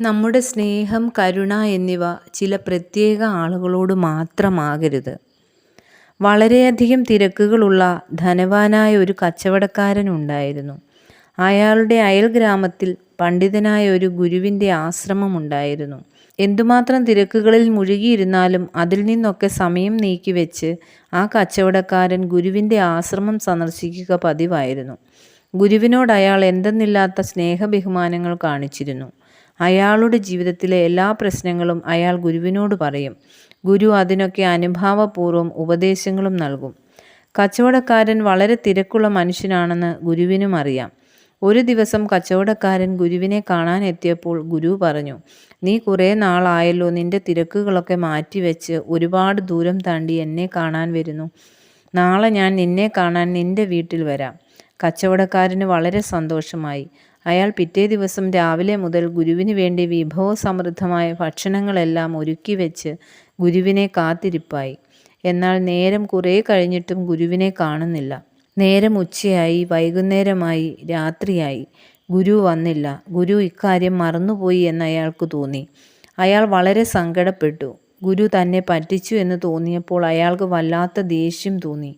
നമ്മുടെ സ്നേഹം കരുണ എന്നിവ ചില പ്രത്യേക ആളുകളോട് മാത്രമാകരുത്. വളരെയധികം തിരക്കുകളുള്ള ധനവാനായ ഒരു കച്ചവടക്കാരൻ ഉണ്ടായിരുന്നു. അയാളുടെ അയൽ ഗ്രാമത്തിൽ പണ്ഡിതനായ ഒരു ഗുരുവിന്റെ ആശ്രമമുണ്ടായിരുന്നു എന്തുമാത്രം തിരക്കുകളിൽ മുഴുകിയിരുന്നാലും അതിൽ നിന്നൊക്കെ സമയം നീക്കിവെച്ച് ആ കച്ചവടക്കാരൻ ഗുരുവിന്റെ ആശ്രമം സന്ദർശിക്കുക പതിവായിരുന്നു. ഗുരുവിനോട് അയാൾ എന്തെന്നില്ലാത്ത സ്നേഹബഹുമാനങ്ങൾ കാണിച്ചിരുന്നു. അയാളുടെ ജീവിതത്തിലെ എല്ലാ പ്രശ്നങ്ങളും അയാൾ ഗുരുവിനോട് പറയും. ഗുരു അതിനൊക്കെ അനുഭാവപൂർവം ഉപദേശങ്ങളും നൽകും. കച്ചവടക്കാരൻ വളരെ തിരക്കുള്ള മനുഷ്യനാണെന്ന് ഗുരുവിനും അറിയാം. ഒരു ദിവസം കച്ചവടക്കാരൻ ഗുരുവിനെ കാണാൻ എത്തിയപ്പോൾ ഗുരു പറഞ്ഞു നീ കുറേ നാളായല്ലോ നിന്റെ തിരക്കുകളൊക്കെ മാറ്റിവെച്ച് ഒരുപാട് ദൂരം താണ്ടി എന്നെ കാണാൻ വരുന്നു. നാളെ ഞാൻ നിന്നെ കാണാൻ നിന്റെ വീട്ടിൽ വരാം. കച്ചവടക്കാരന് വളരെ സന്തോഷമായി. അയാൾ പിറ്റേ ദിവസം രാവിലെ മുതൽ ഗുരുവിന് വേണ്ടി വിഭവസമൃദ്ധമായ ഭക്ഷണങ്ങളെല്ലാം ഒരുക്കി വെച്ച് ഗുരുവിനെ കാത്തിരിപ്പായി. എന്നാൽ നേരം കുറേ കഴിഞ്ഞിട്ടും ഗുരുവിനെ കാണുന്നില്ല. നേരം ഉച്ചയായി വൈകുന്നേരമായി രാത്രിയായി. ഗുരു വന്നില്ല. ഗുരു ഇക്കാര്യം മറന്നുപോയി എന്ന് അയാൾക്ക് തോന്നി. അയാൾ വളരെ സങ്കടപ്പെട്ടു. ഗുരു തന്നെ പറ്റിച്ചു എന്ന് തോന്നിയപ്പോൾ അയാൾക്ക് വല്ലാത്ത ദേഷ്യം തോന്നി.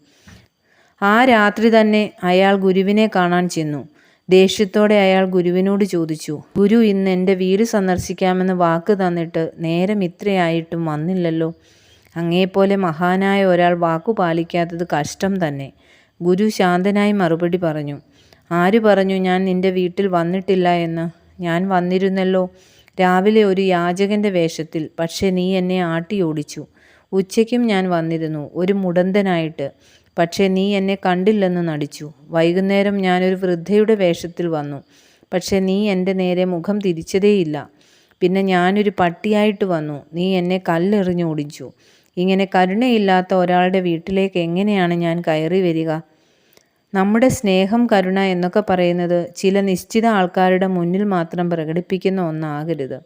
ആ രാത്രി തന്നെ അയാൾ ഗുരുവിനെ കാണാൻ ചെന്നു. ദേഷ്യത്തോടെ അയാൾ ഗുരുവിനോട് ചോദിച്ചു ഗുരു ഇന്ന് എന്റെ വീട് സന്ദർശിക്കാമെന്ന് വാക്ക് തന്നിട്ട് നേരം ഇത്രയായിട്ടും വന്നില്ലല്ലോ. അങ്ങേപ്പോലെ മഹാനായ ഒരാൾ വാക്കു പാലിക്കാത്തത് കഷ്ടം തന്നെ. ഗുരു ശാന്തനായി മറുപടി പറഞ്ഞു ആര് പറഞ്ഞു ഞാൻ നിന്റെ വീട്ടിൽ വന്നിട്ടില്ല എന്ന്? ഞാൻ വന്നിരുന്നല്ലോ രാവിലെ ഒരു യാചകന്റെ വേഷത്തിൽ പക്ഷേ നീ എന്നെ ആട്ടി ഓടിച്ചു ഉച്ചയ്ക്കും ഞാൻ വന്നിരുന്നു ഒരു മുടന്തനായിട്ട്. പക്ഷേ നീ എന്നെ കണ്ടില്ലെന്ന് നടിച്ചു. വൈകുന്നേരം ഞാനൊരു വൃദ്ധയുടെ വേഷത്തിൽ വന്നു. പക്ഷേ നീ എന്റെ നേരെ മുഖം തിരിച്ചതേയില്ല. പിന്നെ ഞാനൊരു പട്ടിയായിട്ട് വന്നു. നീ എന്നെ കല്ലെറിഞ്ഞു ഓടിച്ചു. ഇങ്ങനെ കരുണയില്ലാത്ത ഒരാളുടെ വീട്ടിലേക്ക് എങ്ങനെയാണ് ഞാൻ കയറി വരിക? നമ്മുടെ സ്നേഹം കരുണ എന്നൊക്കെ പറയുന്നത് ചില നിശ്ചിത ആൾക്കാരുടെ മുന്നിൽ മാത്രം പ്രകടിപ്പിക്കുന്ന ഒന്നാകരുത്.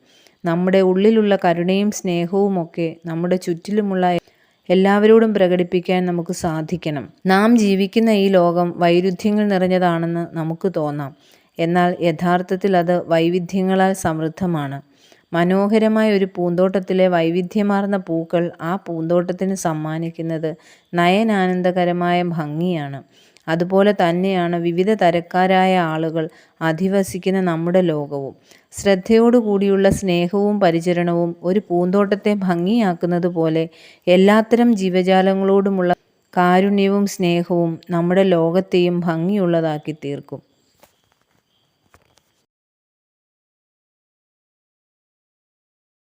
നമ്മുടെ ഉള്ളിലുള്ള കരുണയും സ്നേഹവും ഒക്കെ നമ്മുടെ ചുറ്റിലുമുള്ള എല്ലാവരോടും പ്രകടിപ്പിക്കാൻ നമുക്ക് സാധിക്കണം. നാം ജീവിക്കുന്ന ഈ ലോകം വൈരുദ്ധ്യങ്ങൾ നിറഞ്ഞതാണെന്ന് നമുക്ക് തോന്നാം. എന്നാൽ യഥാർത്ഥത്തിൽ അത് വൈവിധ്യങ്ങളാൽ സമൃദ്ധമാണ്. മനോഹരമായ ഒരു പൂന്തോട്ടത്തിലെ വൈവിധ്യമാർന്ന പൂക്കൾ ആ പൂന്തോട്ടത്തിന് സമ്മാനിക്കുന്നത് നയനാനന്ദകരമായ ഭംഗിയാണ്. അതുപോലെ തന്നെയാണ് വിവിധ തരക്കാരായ ആളുകൾ അധിവസിക്കുന്ന നമ്മുടെ ലോകവും. ശ്രദ്ധയോടുകൂടിയുള്ള സ്നേഹവും പരിചരണവും ഒരു പൂന്തോട്ടത്തെ ഭംഗിയാക്കുന്നത് പോലെ എല്ലാത്തരം ജീവജാലങ്ങളോടുമുള്ള കാരുണ്യവും സ്നേഹവും നമ്മുടെ ലോകത്തെയും ഭംഗിയുള്ളതാക്കി തീർക്കും